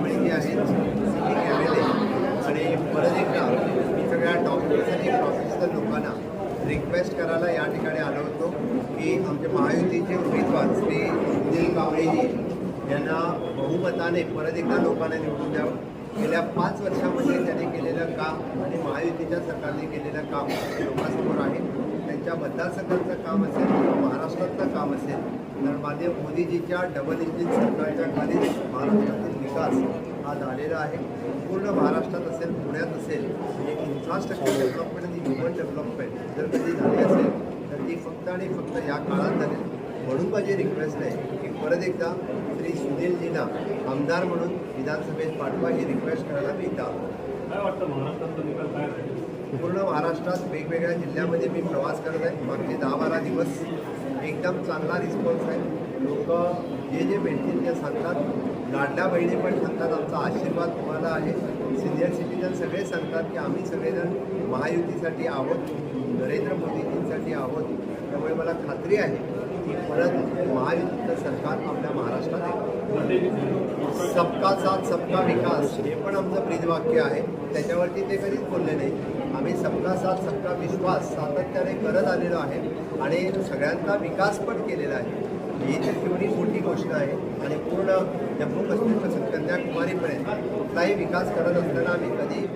कांबळे जे आहेत sitting M L आणि परत एकदा मी सगळ्या डॉक्टर्स आणि प्रोफेशनल लोकांना रिक्वेस्ट करायला या ठिकाणी आलो होतो की आमचे महायुतीचे उमेदवार श्री सुनील कांबळेजी यांना बहुमताने परत एकदा लोकांना निवडून द्यावं. गेल्या पाच वर्षामध्ये त्यांनी केलेलं काम आणि महायुतीच्या सरकारने केलेलं काम लोकांसमोर आहे. त्यांच्या मतदारसंघाचं काम असेल किंवा काम असेल. तर माननीय मोदीजीच्या डबल इंजिन सरकारच्या खालीच महाराष्ट्रातील विकास हा झालेला आहे. पूर्ण महाराष्ट्रात असेल पुण्यात असेल म्हणजे इन्फ्रास्ट्रक्चर डेव्हलपमेंट आणि ह्युमन डेव्हलपमेंट जर कधी झाली असेल तर ती फक्त आणि फक्त या काळात झाली. म्हणून माझी रिक्वेस्ट आहे की परत एकदा श्री सुनीलजींना आमदार म्हणून विधानसभेत पाठवा ही रिक्वेस्ट करायला मी इथं आलो. काय वाटतं महाराष्ट्राचा निकाल काय राहील पूर्ण महाराष्ट्रात वेगवेगळ्या जिल्ह्यामध्ये मी प्रवास करत आहे. मागचे दहा बारा दिवस एकदम चांगला रिस्पॉन्स आहे. लोक जे जे भेटतील ते सांगतात. लाडल्या बहिणी पण सांगतात. आमचा आशीर्वाद तुम्हाला आहे. सिनियर सिटीजन सगळे सांगतात की आम्ही सगळेजण महायुतीसाठी आहोत. नरेंद्र मोदीजींसाठी आहोत. त्यामुळे मला खात्री आहे की परत महायुतीचं सरकार आपल्या महा सबका साथ सबका विकास हे पण आमचं ब्रीदवाक्य आहे. त्याच्यावरती ते कधीच बोलले नाही. आम्ही सबका साथ सबका विश्वास सातत्याने करत आलेलो आहे आणि सगळ्यांचा विकास पण केलेला आहे. ही तर केवढी मोठी गोष्ट आहे आणि पूर्ण जम्मू काश्मीरपासून कन्याकुमारीपर्यंत कुठलाही विकास करत असताना आम्ही कधी